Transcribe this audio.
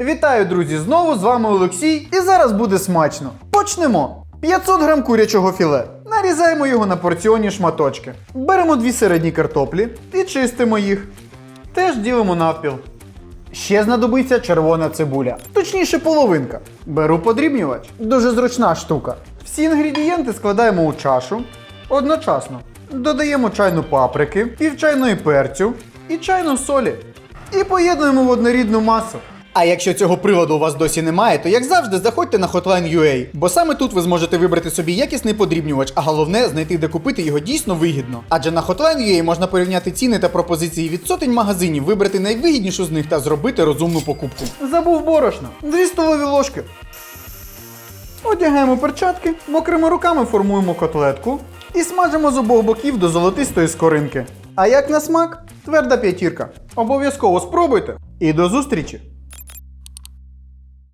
Вітаю, друзі! Знову з вами Олексій, і зараз буде смачно. Почнемо. 500 грам курячого філе. Нарізаємо його на порціонні шматочки. Беремо дві середні картоплі і чистимо їх. Теж ділимо навпіл. Ще знадобиться червона цибуля, точніше половинка. Беру подрібнювач. Дуже зручна штука. Всі інгредієнти складаємо у чашу одночасно. Додаємо чайну паприки, пів чайної перцю і чайну солі. І поєднуємо в однорідну масу. А якщо цього приладу у вас досі немає, то як завжди заходьте на Hotline.ua, бо саме тут ви зможете вибрати собі якісний подрібнювач, а головне знайти де купити його дійсно вигідно. Адже на Hotline.ua можна порівняти ціни та пропозиції від сотень магазинів, вибрати найвигіднішу з них та зробити розумну покупку. Забув борошно. Дві столові ложки. Одягаємо перчатки, мокрими руками формуємо котлетку і смажимо з обох боків до золотистої скоринки. А як на смак? Тверда п'ятірка. Обов'язково спробуйте. І до зустрічі!